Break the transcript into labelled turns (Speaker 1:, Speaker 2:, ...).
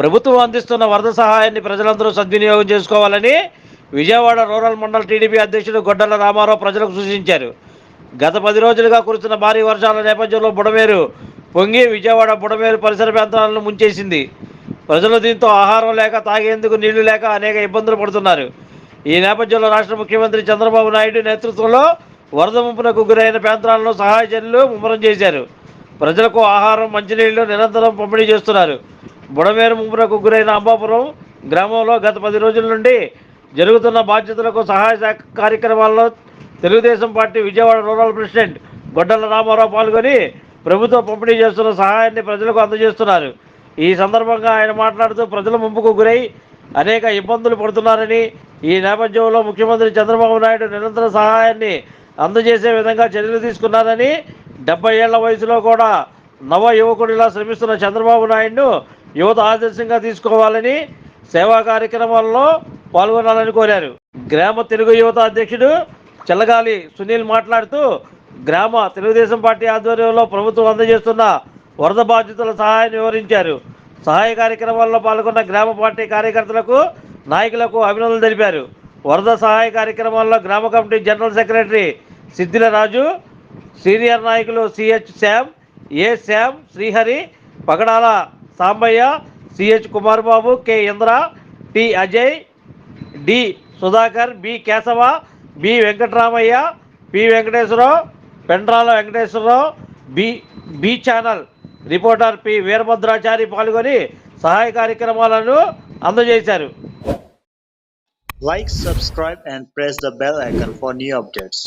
Speaker 1: ప్రభుత్వం అందిస్తున్న వరద సహాయాన్ని ప్రజలందరూ సద్వినియోగం చేసుకోవాలని విజయవాడ రూరల్ మండల టీడీపీ అధ్యక్షుడు గొడ్డల రామారావు ప్రజలకు సూచించారు. గత పది రోజులుగా కురుస్తున్న భారీ వర్షాల నేపథ్యంలో బుడమేరు పొంగి విజయవాడ బుడమేరు పరిసర ప్రాంతాలను ముంచేసింది. ప్రజలు దీంతో ఆహారం లేక తాగేందుకు నీళ్ళు లేక అనేక ఇబ్బందులు పడుతున్నారు. ఈ నేపథ్యంలో రాష్ట్ర ముఖ్యమంత్రి చంద్రబాబు నాయుడు నేతృత్వంలో వరద ముంపునకు గురైన ప్రాంతాలను సహాయ చర్యలు ముమ్మరం చేశారు. ప్రజలకు ఆహారం మంచినీళ్ళు నిరంతరం పంపిణీ చేస్తున్నారు. బుడమేరు ముంపునకు గురైన అంబాపురం గ్రామంలో గత పది రోజుల నుండి జరుగుతున్న బాధ్యతలకు సహాయ శాఖ కార్యక్రమాల్లో Telugu Desam party Vijayawada rural president Goddala Ramarao పాల్గొని ప్రభుత్వం పంపిణీ చేస్తున్న సహాయాన్ని ప్రజలకు అందజేస్తున్నారు. ఈ సందర్భంగా ఆయన మాట్లాడుతూ ప్రజల ముంపుకు గురై అనేక ఇబ్బందులు పడుతున్నారని ఈ నేపథ్యంలో ముఖ్యమంత్రి చంద్రబాబు నాయుడు నిరంతర సహాయాన్ని అందజేసే విధంగా చర్యలు తీసుకున్నారని డెబ్బై ఏళ్ళ వయసులో కూడా నవ యువకుడిలా శ్రమిస్తున్న చంద్రబాబు నాయుడును యువత ఆదర్శంగా తీసుకోవాలని సేవా కార్యక్రమాల్లో పాల్గొనాలని కోరారు. గ్రామ తెలుగు యువత అధ్యక్షుడు చెల్లగాలి సునీల్ మాట్లాడుతూ గ్రామ తెలుగుదేశం పార్టీ ఆధ్వర్యంలో ప్రభుత్వం అందజేస్తున్న వరద బాధితుల సహాయాన్ని వివరించారు. సహాయ కార్యక్రమాల్లో పాల్గొన్న గ్రామ పార్టీ కార్యకర్తలకు నాయకులకు అభినందనలు తెలిపారు. వరద సహాయ కార్యక్రమాల్లో గ్రామ committee general secretary Siddila Raju senior నాయకులు CH Shyam A Shyam Srihari Pagadala Sambaiah CH Kumar Babu K Indra T Ajay D Sudhakar B Keshava B Venkataramaiah P Venkateswara Rao Pendrala Venkateswara Rao B B channel. Reporter P Veerabhadrachari పాల్గొని సహాయ కార్యక్రమాలను అందజేశారు.
Speaker 2: Like subscribe and press the bell icon for new updates